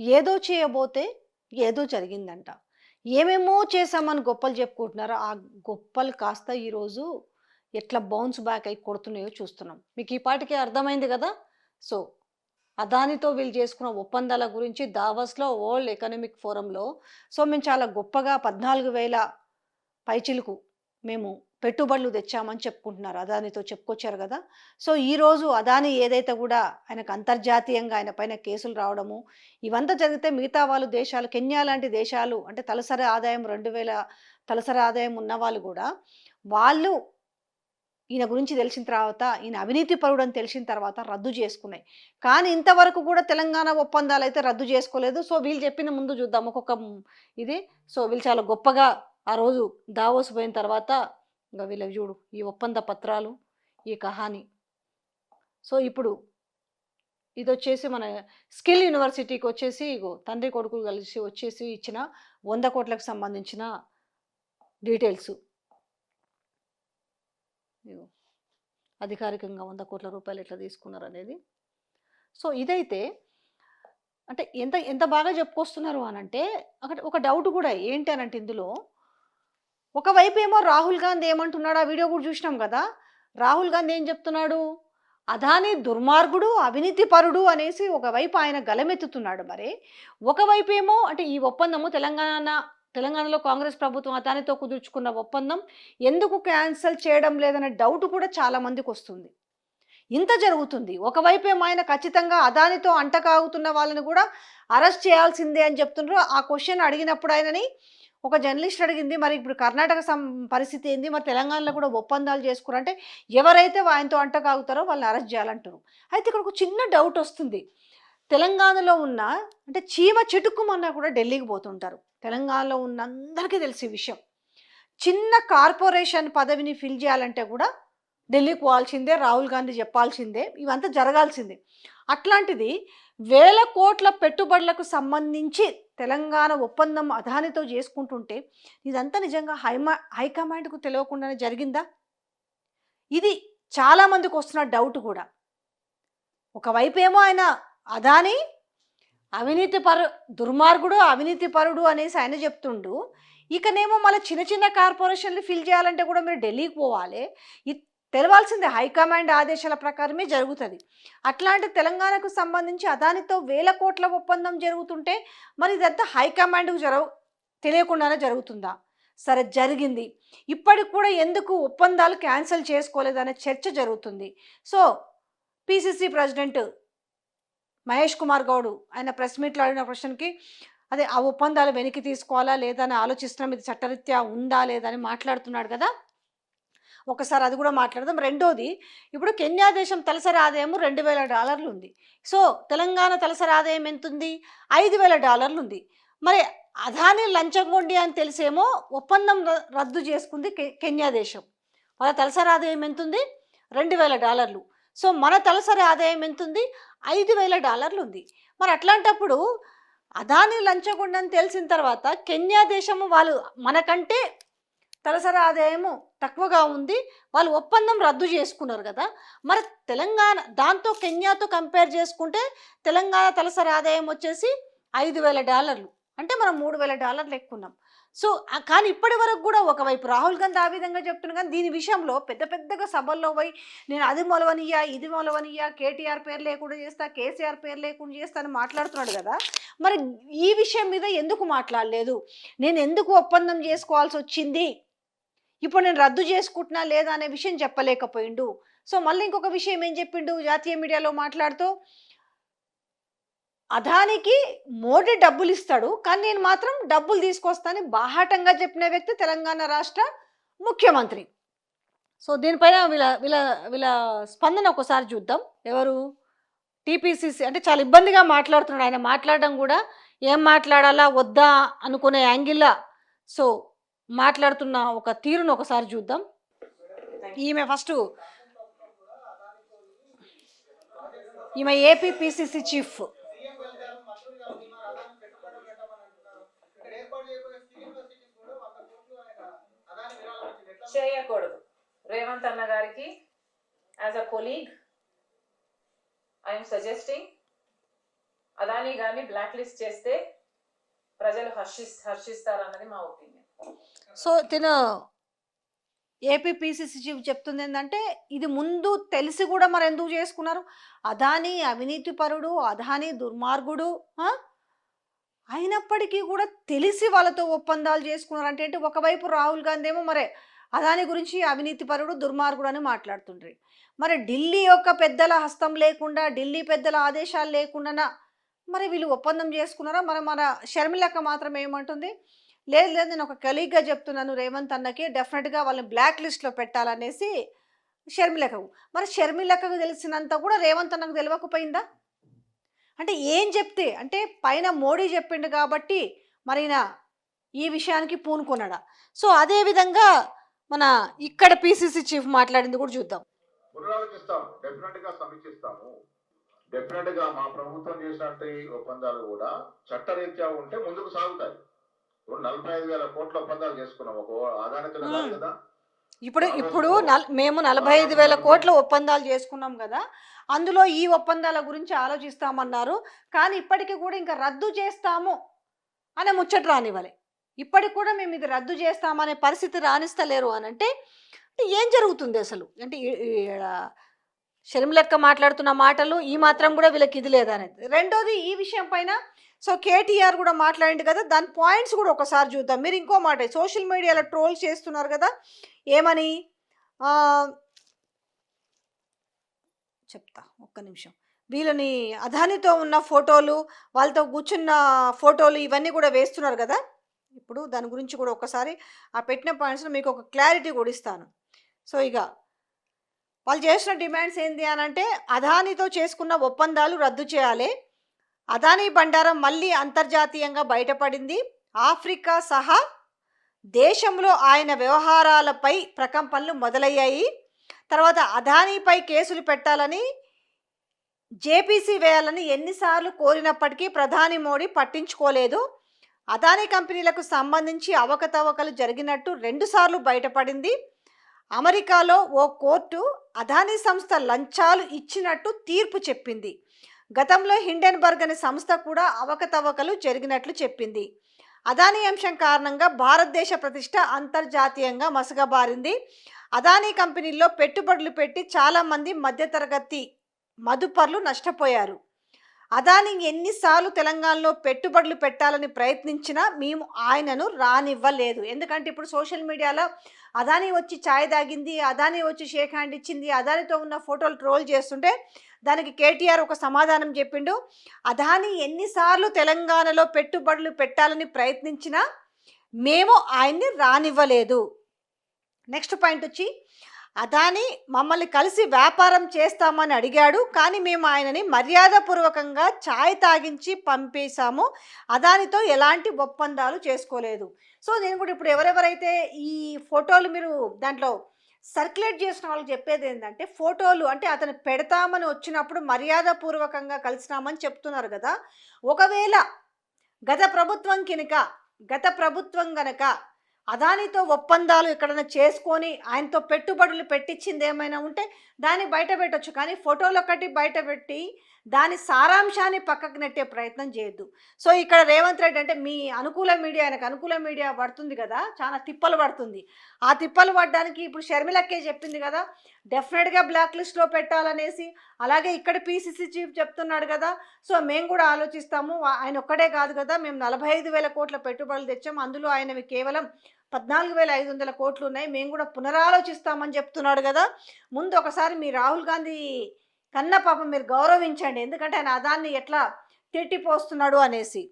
ఏదో చేయబోతే ఏదో జరిగిందంట. ఏమేమో చేశామని గొప్పలు చెప్పుకుంటున్నారో ఆ గొప్పలు కాస్త ఈరోజు ఎట్లా బౌన్స్ బ్యాక్ అయి కొడుతున్నాయో చూస్తున్నాం. మీకు ఈ పాటికి అర్థమైంది కదా? సో అదానితో వీళ్ళు చేసుకున్న ఒప్పందాల గురించి దావస్లో వరల్డ్ ఎకనామిక్ ఫోరంలో సో మేము చాలా గొప్పగా పద్నాలుగు వేల పైచిలకు మేము పెట్టుబడులు తెచ్చామని చెప్పుకుంటున్నారు. అదానితో చెప్పుకొచ్చారు కదా. సో ఈరోజు అదాని ఏదైతే కూడా ఆయనకు అంతర్జాతీయంగా ఆయన పైన కేసులు రావడము ఇవంతా జరిగితే మిగతా వాళ్ళు దేశాలు కెన్యా లాంటి దేశాలు అంటే తలసరి ఆదాయం రెండు వేల తలసరి ఆదాయం ఉన్న వాళ్ళు కూడా వాళ్ళు ఈయన గురించి తెలిసిన తర్వాత ఈయన అవినీతి పరుడు అని తెలిసిన తర్వాత రద్దు చేసుకున్నాయి. కానీ ఇంతవరకు కూడా తెలంగాణ ఒప్పందాలు అయితే రద్దు చేసుకోలేదు. సో వీళ్ళు చెప్పిన ముందు చూద్దాం. ఒక్కొక్క ఇది. సో వీళ్ళు చాలా గొప్పగా ఆ రోజు దావోస్ పోయిన తర్వాత ఇంకా వీళ్ళకి చూడు ఈ ఒప్పంద పత్రాలు ఈ కహాని. సో ఇప్పుడు ఇది వచ్చేసి మన స్కిల్ యూనివర్సిటీకి వచ్చేసి తండ్రి కొడుకు కలిసి వచ్చేసి ఇచ్చిన వంద కోట్లకు సంబంధించిన డీటెయిల్స్. అధికారికంగా వంద కోట్ల రూపాయలు ఎట్లా తీసుకున్నారు అనేది సో ఇదైతే అంటే ఎంత ఎంత బాగా చెప్పుకొస్తున్నారు అని అంటే అక్కడ ఒక డౌట్ కూడా ఏంటి అనంటే ఇందులో ఒకవైపు ఏమో రాహుల్ గాంధీ ఏమంటున్నాడు? ఆ వీడియో కూడా చూసినాం కదా. రాహుల్ గాంధీ ఏం చెప్తున్నాడు? అదాని దుర్మార్గుడు అవినీతి పరుడు అనేసి ఒకవైపు ఆయన గలమెత్తుతున్నాడు మరి. ఒకవైపు ఏమో అంటే ఈ ఒప్పందము తెలంగాణ తెలంగాణలో కాంగ్రెస్ ప్రభుత్వం అదానితో కుదుర్చుకున్న ఒప్పందం ఎందుకు క్యాన్సిల్ చేయడం లేదనే డౌట్ కూడా చాలా మందికి వస్తుంది. ఇంత జరుగుతుంది. ఒకవైపు ఏమో ఆయన ఖచ్చితంగా అదానితో అంటకాగుతున్న వాళ్ళని కూడా అరెస్ట్ చేయాల్సిందే అని చెప్తున్నారు ఆ క్వశ్చన్ అడిగినప్పుడు ఆయనని ఒక జర్నలిస్ట్ అడిగింది మరి ఇప్పుడు కర్ణాటక సం పరిస్థితి ఏంది? మరి తెలంగాణలో కూడా ఒప్పందాలు చేసుకురంటే ఎవరైతే ఆయనతో అంటకాగుతారో వాళ్ళని అరెస్ట్ చేయాలంటారు. అయితే ఇక్కడ ఒక చిన్న డౌట్ వస్తుంది. తెలంగాణలో ఉన్న అంటే చీమ చెటుక్కుమన్నా కూడా ఢిల్లీకి పోతుంటారు. తెలంగాణలో ఉన్న అందరికీ తెలిసే విషయం. చిన్న కార్పొరేషన్ పదవిని ఫిల్ చేయాలంటే కూడా ఢిల్లీకి పోవాల్సిందే రాహుల్ గాంధీ చెప్పాల్సిందే ఇవంతా జరగాల్సిందే. అట్లాంటిది వేల కోట్ల పెట్టుబడులకు సంబంధించి తెలంగాణ ఒప్పందం అదానితో చేసుకుంటుంటే ఇదంతా నిజంగా హైమా హైకమాండ్కు తెలియకుండానే జరిగిందా? ఇది చాలామందికి వస్తున్న డౌట్ కూడా. ఒకవైపు ఏమో ఆయన అదాని అవినీతి పరు దుర్మార్గుడు అవినీతి పరుడు అనేసి ఆయన చెప్తుండు. ఇకనేమో మళ్ళీ చిన్న చిన్న కార్పొరేషన్లు ఫిల్ చేయాలంటే కూడా మీరు ఢిల్లీకి పోవాలి. తెలవాల్సిందే. హైకమాండ్ ఆదేశాల ప్రకారమే జరుగుతుంది. అట్లాంటి తెలంగాణకు సంబంధించి అదానితో వేల కోట్ల ఒప్పందం జరుగుతుంటే మరి ఇదంతా హైకమాండ్కు జరగ తెలియకుండానే జరుగుతుందా? సరే జరిగింది. ఇప్పటికి కూడా ఎందుకు ఒప్పందాలు క్యాన్సిల్ చేసుకోలేదనే చర్చ జరుగుతుంది. So PCC president Mahesh Kumar Goud ఆయన ప్రెస్ మీట్లో అడిగిన ప్రశ్నకి అదే ఆ ఒప్పందాలు వెనక్కి తీసుకోవాలా లేదా అని ఆలోచిస్తున్నాం ఇది చట్టరీత్యా ఉందా లేదా అని మాట్లాడుతున్నాడు కదా? ఒకసారి అది కూడా మాట్లాడదాం. రెండోది ఇప్పుడు కెన్యా దేశం తలసరి ఆదాయం రెండు వేల డాలర్లు ఉంది. సో తెలంగాణ తలసరి ఆదాయం ఎంత ఉంది ఐదు వేల డాలర్లు ఉంది. మరి అదాని లంచగొండి అని తెలిసేమో ఒప్పందం ర- రద్దు చేసుకుంది కెన్యా దేశం. వాళ్ళ తలసరి ఆదాయం ఎంత ఉంది రెండు వేల డాలర్లు. సో మన తలసరి ఆదాయం ఎంత ఉంది ఐదు వేల డాలర్లు ఉంది. మరి అట్లాంటప్పుడు అదాని లంచగొండి తెలిసిన తర్వాత కెన్యా దేశము వాళ్ళు మనకంటే తలసరి ఆదాయము తక్కువగా ఉంది. వాళ్ళు ఒప్పందం రద్దు చేసుకున్నారు కదా. మరి తెలంగాణ దాంతో కెన్యాతో కంపేర్ చేసుకుంటే తెలంగాణ తలసరి ఆదాయం వచ్చేసి ఐదు వేల డాలర్లు. అంటే మనం మూడు వేల డాలర్లు ఎక్కున్నాం. సో కానీ ఇప్పటి వరకు కూడా ఒకవైపు రాహుల్ గాంధీ ఆ విధంగా చెప్తున్నా కానీ దీని విషయంలో పెద్ద పెద్దగా సభల్లో పోయి నేను అది మొలవనియ్యా ఇది మొలవనియా కేటీఆర్ పేరు లేకుండా చేస్తా కేసీఆర్ పేరు లేకుండా చేస్తా అని మాట్లాడుతున్నాడు కదా. మరి ఈ విషయం మీద ఎందుకు మాట్లాడలేదు? నేను ఎందుకు ఒప్పందం చేసుకోవాల్సి వచ్చింది? ఇప్పుడు నేను రద్దు చేసుకుంటున్నా లేదా అనే విషయం చెప్పలేకపోయిండు. సో మళ్ళీ ఇంకొక విషయం ఏం చెప్పిండు జాతీయ మీడియాలో మాట్లాడుతూ అదానికి మోడీ డబ్బులు ఇస్తాడు కానీ నేను మాత్రం డబ్బులు తీసుకొస్తానని బాహాటంగా చెప్పిన వ్యక్తి తెలంగాణ రాష్ట్ర ముఖ్యమంత్రి. సో దీనిపైన వీళ్ళ వీళ్ళ వీళ్ళ స్పందన ఒకసారి చూద్దాం. ఎవరు? టీపీసీసీ అంటే చాలా ఇబ్బందిగా మాట్లాడుతున్నాడు. ఆయన మాట్లాడడం కూడా ఏం మాట్లాడాలా? వద్దా? అనుకునే యాంగిల్లా. సో మాట్లాడుతున్న ఒక తీరును ఒకసారి చూద్దాం. ఈమె ఫస్ట్ ఈమె ఏపీ పిసిసి చీఫ్. చేయకూడదు. రేవంత్ అన్న గారికి as a colleague I'm suggesting Adani గాని బ్లాక్ లిస్ట్ చేస్తే ప్రజలు హర్షిస్ హర్షిస్తారన్నది మా ఒపీనియన్ సో తిను. ఏపీ చీఫ్ చెప్తుంది ఏంటంటే ఇది ముందు తెలిసి కూడా మరి ఎందుకు చేసుకున్నారు? అదాని అవినీతి పరుడు అదాని దుర్మార్గుడు అయినప్పటికీ కూడా తెలిసి వాళ్ళతో ఒప్పందాలు చేసుకున్నారు. అంటే ఏంటి? ఒకవైపు రాహుల్ గాంధీ ఏమో మరి అదాని గురించి అవినీతి పరుడు దుర్మార్గుడు అని మాట్లాడుతుండ్రి. మరి ఢిల్లీ యొక్క పెద్దల హస్తం లేకుండా ఢిల్లీ పెద్దల ఆదేశాలు లేకుండా మరి వీళ్ళు ఒప్పందం చేసుకున్నారా? మరి మన షర్మిలక్క మాత్రం ఏమంటుంది? లేదు లేదు నేను ఒక కలీగ్గా చెప్తున్నాను రేవంత్ అన్నకి డెఫినెట్గా వాళ్ళని బ్లాక్ లిస్ట్లో పెట్టాలనేసి షర్మిలకకు మరి షర్మిలకకు తెలిసినంత కూడా రేవంత్ అన్నకు తెలియకపోయిందా అంటే ఏం చెప్తే అంటే పైన మోడీ చెప్పిండు కాబట్టి మరి ఈ విషయానికి పూనుకున్నాడా? సో అదే విధంగా మన ఇక్కడ పిసిసి చీఫ్ మాట్లాడింది కూడా చూద్దాం. పునరాలోచిస్తాం డెఫినెట్గా సమీక్షిస్తాము. డెఫినెట్గా మా ప్రభుత్వం చేసినట్టు ఒప్పందాలు కూడా చట్టరీత్యా ఉంటే ముందుకు సాగుతాయి. ఇప్పుడు నలభై ఐదు వేల కోట్ల ఒప్పందాలు చేసుకున్నాం. ఒక ఆదానితో కాదు మ్మ్. కదా. ఇప్పుడు ఇప్పుడు నల్ మేము నలభై ఐదు వేల కోట్ల ఒప్పందాలు చేసుకున్నాం కదా. అందులో ఈ ఒప్పందాల గురించి ఆలోచిస్తామన్నారు. కానీ ఇప్పటికీ కూడా ఇంకా రద్దు చేస్తాము అనే ముచ్చట రానివ్వాలి. ఇప్పటికి కూడా మేము ఇది రద్దు చేస్తామనే పరిస్థితి రాణిస్తలేరు అని అంటే ఏం జరుగుతుంది అసలు? అంటే షర్మిలక్క మాట్లాడుతున్న మాటలు ఈ మాత్రం కూడా వీళ్ళకి ఇది లేదనేది రెండోది ఈ విషయం పైన సో కేటీఆర్ కూడా మాట్లాడింది కదా దాని పాయింట్స్ కూడా ఒకసారి చూద్దాం. మీరు ఇంకో మాట సోషల్ మీడియాలో ట్రోల్ చేస్తున్నారు కదా ఏమని? చెప్తా ఒక్క నిమిషం. వీళ్ళని అదానితో ఉన్న ఫోటోలు వాళ్ళతో కూర్చున్న ఫోటోలు ఇవన్నీ కూడా వేస్తున్నారు కదా. ఇప్పుడు దాని గురించి కూడా ఒకసారి ఆ పెట్టిన పాయింట్స్లో మీకు ఒక క్లారిటీ కూడా ఇస్తాను. సో ఇక వాళ్ళు చేసిన డిమాండ్స్ ఏంటి అని అంటే అదానితో చేసుకున్న ఒప్పందాలు రద్దు చేయాలి. అదానీ బండారం మళ్ళీ అంతర్జాతీయంగా బయటపడింది. ఆఫ్రికా సహా దేశంలో ఆయన వ్యవహారాలపై ప్రకంపనలు మొదలయ్యాయి. తర్వాత అదానీపై కేసులు పెట్టాలని జేపీసీ వేయాలని ఎన్నిసార్లు కోరినప్పటికీ ప్రధాని మోడీ పట్టించుకోలేదు. అదానీ కంపెనీలకు సంబంధించి అవకతవకలు జరిగినట్టు రెండుసార్లు బయటపడింది. అమెరికాలో ఓ కోర్టు అదానీ సంస్థ లంచాలు ఇచ్చినట్టు తీర్పు చెప్పింది. గతంలో హిండెన్బర్గ్ అనే సంస్థ కూడా అవకతవకలు జరిగినట్లు చెప్పింది. అదానీ అంశం కారణంగా భారతదేశ ప్రతిష్ట అంతర్జాతీయంగా మసగబారింది అదానీ కంపెనీల్లో పెట్టుబడులు పెట్టి చాలామంది మధ్యతరగతి మదుపర్లు నష్టపోయారు. అదాని ఎన్నిసార్లు తెలంగాణలో పెట్టుబడులు పెట్టాలని ప్రయత్నించినా మేము ఆయనను రానివ్వలేదు. ఎందుకంటే ఇప్పుడు సోషల్ మీడియాలో అదాని వచ్చి ఛాయ్ తాగింది అదాని వచ్చి షేక్ హ్యాండ్ ఇచ్చింది అదానితో ఉన్న ఫోటోలు ట్రోల్ చేస్తుంటే దానికి కేటీఆర్ ఒక సమాధానం చెప్పిండు. అదాని ఎన్నిసార్లు తెలంగాణలో పెట్టుబడులు పెట్టాలని ప్రయత్నించినా మేము ఆయన్ని రానివ్వలేదు. నెక్స్ట్ పాయింట్ వచ్చి అదాని మమ్మల్ని కలిసి వ్యాపారం చేస్తామని అడిగాడు. కానీ మేము ఆయనని మర్యాదపూర్వకంగా ఛాయ్ తాగించి పంపేశాము. అదానితో ఎలాంటి ఒప్పందాలు చేసుకోలేదు. సో నేను కూడా ఇప్పుడు ఎవరెవరైతే ఈ ఫోటోలు మీరు దాంట్లో సర్క్యులేట్ చేసిన వాళ్ళకి చెప్పేది ఏంటంటే ఫోటోలు అంటే అతను పెడతామని వచ్చినప్పుడు మర్యాదపూర్వకంగా కలిసినామని చెప్తున్నారు కదా. ఒకవేళ గత ప్రభుత్వం కనుక గత ప్రభుత్వం గనక అదానితో ఒప్పందాలు ఎక్కడైనా చేసుకొని ఆయనతో పెట్టుబడులు పెట్టించింది ఏమైనా ఉంటే దాన్ని బయట పెట్టొచ్చు. కానీ ఫోటోలు ఒకటి బయట పెట్టి దాని సారాంశాన్ని పక్కకు నెట్టే ప్రయత్నం చేయొద్దు. సో ఇక్కడ రేవంత్ రెడ్డి అంటే మీ అనుకూల మీడియా ఆయనకు అనుకూల మీడియా పడుతుంది కదా? చాలా తిప్పలు పడుతుంది. ఆ తిప్పలు పడడానికి ఇప్పుడు షర్మిలక్కే చెప్పింది కదా? డెఫినెట్గా బ్లాక్ లిస్ట్లో పెట్టాలనేసి. అలాగే ఇక్కడ పీసీసీ చీఫ్ చెప్తున్నాడు కదా? సో మేము కూడా ఆలోచిస్తాము. ఆయన ఒక్కడే కాదు కదా? మేము నలభై ఐదు వేల కోట్ల పెట్టుబడులు తెచ్చాము అందులో ఆయనవి కేవలం పద్నాలుగు వేల ఐదు వందల కోట్లు ఉన్నాయి మేము కూడా పునరాలోచిస్తామని చెప్తున్నాడు కదా. ముందు ఒకసారి మీ రాహుల్ గాంధీ కన్న పాపం మీరు గౌరవించండి. ఎందుకంటే ఆయన అదాన్ని ఎట్లా తిట్టిపోస్తున్నాడు అనేసి.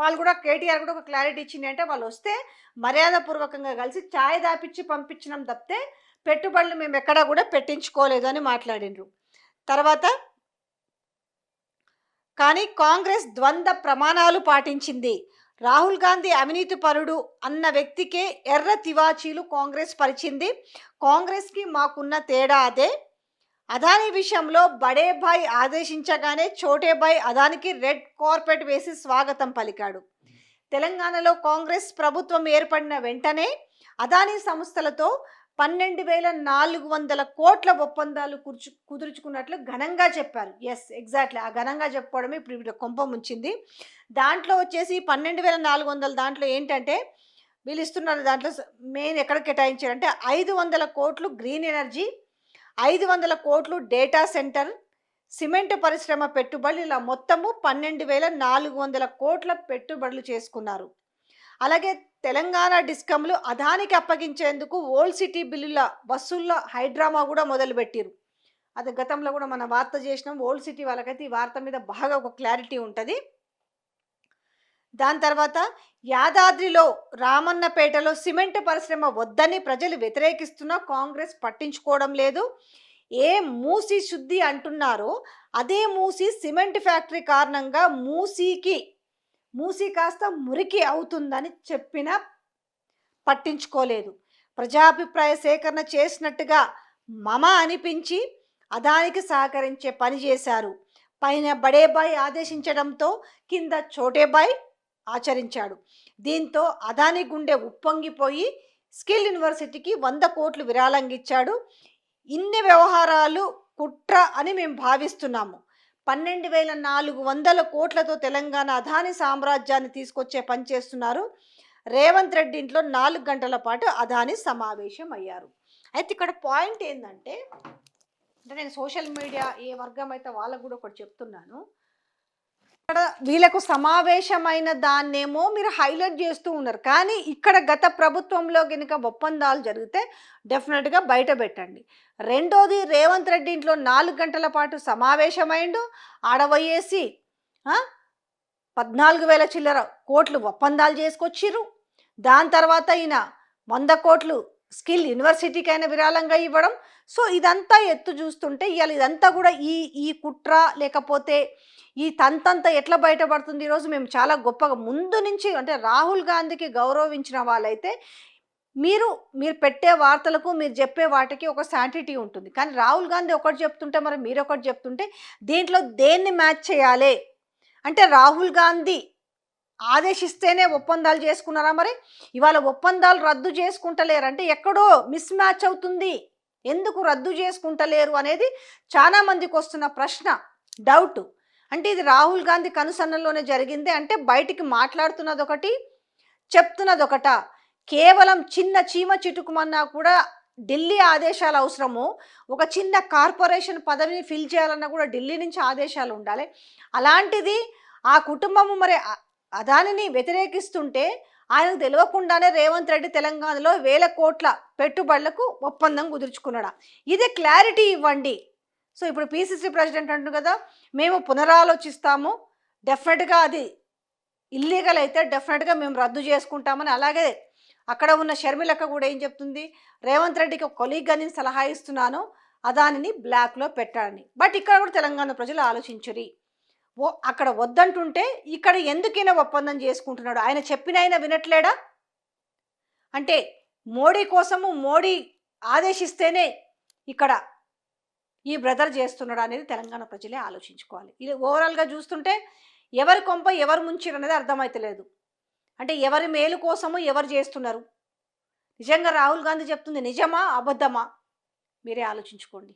వాళ్ళు కూడా కేటీఆర్ కూడా ఒక క్లారిటీ ఇచ్చింది అంటే వాళ్ళు వస్తే మర్యాదపూర్వకంగా కలిసి ఛాయ్ దాపిచ్చి పంపించడం తప్పితే పెట్టుబడులు మేము ఎక్కడా కూడా పెట్టించుకోలేదు అని మాట్లాడిండ్రు. తర్వాత కానీ కాంగ్రెస్ ద్వంద్వ ప్రమాణాలు పాటించింది. రాహుల్ గాంధీ అవినీతి పరుడు అన్న వ్యక్తికే ఎర్ర తివాచీలు కాంగ్రెస్ పరిచింది. కాంగ్రెస్కి మాకున్న తేడా అదే. అదానీ విషయంలో బడే భాయ్ ఆదేశించగానే చోటే భాయ్ అదానికి రెడ్ కార్పెట్ వేసి స్వాగతం పలికాడు. తెలంగాణలో కాంగ్రెస్ ప్రభుత్వం ఏర్పడిన వెంటనే అదానీ సంస్థలతో పన్నెండు వేల నాలుగు వందల కోట్ల ఒప్పందాలు కుర్చు కుదుర్చుకున్నట్లు ఘనంగా చెప్పారు. ఎస్ ఎగ్జాక్ట్లీ ఆ ఘనంగా చెప్పుకోవడమే ఇప్పుడు వీళ్ళ కొంప ముంచింది. దాంట్లో వచ్చేసి పన్నెండు వేల నాలుగు వందల దాంట్లో ఏంటంటే వీళ్ళు ఇస్తున్నారు దాంట్లో మెయిన్ ఎక్కడ కేటాయించారంటే ఐదు వందల కోట్లు గ్రీన్ ఎనర్జీ ఐదు వందల కోట్లు డేటా సెంటర్ సిమెంట్ పరిశ్రమ పెట్టుబడులు ఇలా మొత్తము పన్నెండు వేల నాలుగు వందల కోట్ల పెట్టుబడులు చేసుకున్నారు. అలాగే తెలంగాణ డిస్కంలు అదానికి అప్పగించేందుకు ఓల్డ్ సిటీ బిల్లుల వసూళ్ళ హైడ్రామా కూడా మొదలుపెట్టిరు అది గతంలో కూడా మన వార్త చేసినాం. ఓల్డ్ సిటీ వాళ్ళకైతే ఈ వార్త మీద బాగా ఒక క్లారిటీ ఉంటుంది. దాని తర్వాత యాదాద్రిలో రామన్నపేటలో సిమెంట్ పరిశ్రమ వద్దని ప్రజలు వ్యతిరేకిస్తున్నా కాంగ్రెస్ పట్టించుకోవడం లేదు. ఏ మూసి శుద్ధి అంటున్నారో అదే మూసి సిమెంట్ ఫ్యాక్టరీ కారణంగా మూసీకి మూసి కాస్త మురికి అవుతుందని చెప్పినా పట్టించుకోలేదు. ప్రజాభిప్రాయ సేకరణ చేసినట్టుగా మమ అనిపించి అదానికి సహకరించే పని చేశారు. పైన బడేబాయ్ ఆదేశించడంతో కింద చోటేబాయ్ ఆచరించాడు. దీంతో అదాని గుండె ఉప్పొంగిపోయి స్కిల్ యూనివర్సిటీకి వంద కోట్లు విరాళంగిచ్చాడు. ఇన్ని వ్యవహారాలు కుట్ర అని మేము భావిస్తున్నాము. పన్నెండు వేల నాలుగు వందల కోట్లతో తెలంగాణ అదాని సామ్రాజ్యాన్ని తీసుకొచ్చే పని చేస్తున్నారు. రేవంత్ రెడ్డి ఇంట్లో నాలుగు గంటల పాటు అదాని సమావేశం అయ్యారు అయితే ఇక్కడ పాయింట్ ఏంటంటే అంటే నేను సోషల్ మీడియా ఏ వర్గం అయితే వాళ్ళకు కూడా ఒకటి చెప్తున్నాను. ఇక్కడ వీళ్ళకు సమావేశమైన దాన్నేమో మీరు హైలైట్ చేస్తూ ఉన్నారు. కానీ ఇక్కడ గత ప్రభుత్వంలో కనుక ఒప్పందాలు జరిగితే డెఫినెట్గా బయట పెట్టండి. రెండోది రేవంత్ రెడ్డి ఇంట్లో నాలుగు గంటల పాటు సమావేశమైండు. ఆడవయ్యేసి పద్నాలుగు వేల చిల్లర కోట్లు ఒప్పందాలు చేసుకొచ్చిర్రు. దాని తర్వాత ఈయన వంద కోట్లు స్కిల్ యూనివర్సిటీకి అయినా విరాళంగా ఇవ్వడం. సో ఇదంతా ఎత్తు చూస్తుంటే ఇవాళ ఇదంతా కూడా ఈ ఈ కుట్ర లేకపోతే ఈ తంతంత ఎట్లా బయటపడుతుంది? ఈరోజు మేము చాలా గొప్పగా ముందు నుంచి అంటే రాహుల్ గాంధీకి గౌరవించిన వాళ్ళైతే మీరు మీరు పెట్టే వార్తలకు మీరు చెప్పే వాటికి ఒక శాంటిటీ ఉంటుంది. కానీ రాహుల్ గాంధీ ఒకటి చెప్తుంటే మరి మీరు ఒకటి చెప్తుంటే దీంట్లో దేన్ని మ్యాచ్ చేయాలి? అంటే రాహుల్ గాంధీ ఆదేశిస్తేనే ఒప్పందాలు చేసుకున్నారా మరి? ఇవాళ ఒప్పందాలు రద్దు చేసుకుంటలేరు అంటే ఎక్కడో మిస్ మ్యాచ్ అవుతుంది. ఎందుకు రద్దు చేసుకుంటలేరు అనేది చాలా మందికి వస్తున్న ప్రశ్న డౌట్. అంటే ఇది రాహుల్ గాంధీ కనుసన్నల్లోనే జరిగింది. అంటే బయటికి మాట్లాడుతున్నది ఒకటి చెప్తున్నది ఒకట కేవలం చిన్న చీమ చిటుకుమన్నా కూడా ఢిల్లీ ఆదేశాలు అవసరము. ఒక చిన్న కార్పొరేషన్ పదవిని ఫిల్ చేయాలన్నా కూడా ఢిల్లీ నుంచి ఆదేశాలు ఉండాలి. అలాంటిది ఆ కుటుంబము మరి అదానిని వ్యతిరేకిస్తుంటే ఆయనకు తెలియకుండానే రేవంత్ రెడ్డి తెలంగాణలో వేల కోట్ల పెట్టుబడులకు ఒప్పందం కుదుర్చుకున్నాడు. ఇది క్లారిటీ ఇవ్వండి. సో ఇప్పుడు పిసిసి ప్రెసిడెంట్ అంటుంది కదా మేము పునరాలోచిస్తాము. డెఫినెట్గా అది ఇల్లీగల్ అయితే డెఫినెట్గా మేము రద్దు చేసుకుంటామని అలాగే అక్కడ ఉన్న షర్మిలక్క కూడా ఏం చెప్తుంది రేవంత్ రెడ్డికి ఒక కొలీగ్గా నేను సలహా ఇస్తున్నాను అదానిని బ్లాక్లో పెట్టాలని. బట్ ఇక్కడ కూడా తెలంగాణ ప్రజలు ఆలోచించరి. ఓ అక్కడ వద్దంటుంటే ఇక్కడ ఎందుకైనా ఒప్పందం చేసుకుంటున్నాడు? ఆయన చెప్పిన ఆయన వినట్లేడా? అంటే మోడీ కోసము మోడీ ఆదేశిస్తేనే ఇక్కడ ఈ బ్రదర్ చేస్తున్నాడు అనేది తెలంగాణ ప్రజలే ఆలోచించుకోవాలి. ఇది ఓవరాల్గా చూస్తుంటే ఎవరి కొంప ఎవరు ముంచిరు అనేది అర్థమైతలేదు. అంటే ఎవరి మేలు కోసము ఎవరు చేస్తున్నారు? నిజంగా రాహుల్ గాంధీ చెప్తుంది నిజమా అబద్ధమా? మీరే ఆలోచించుకోండి.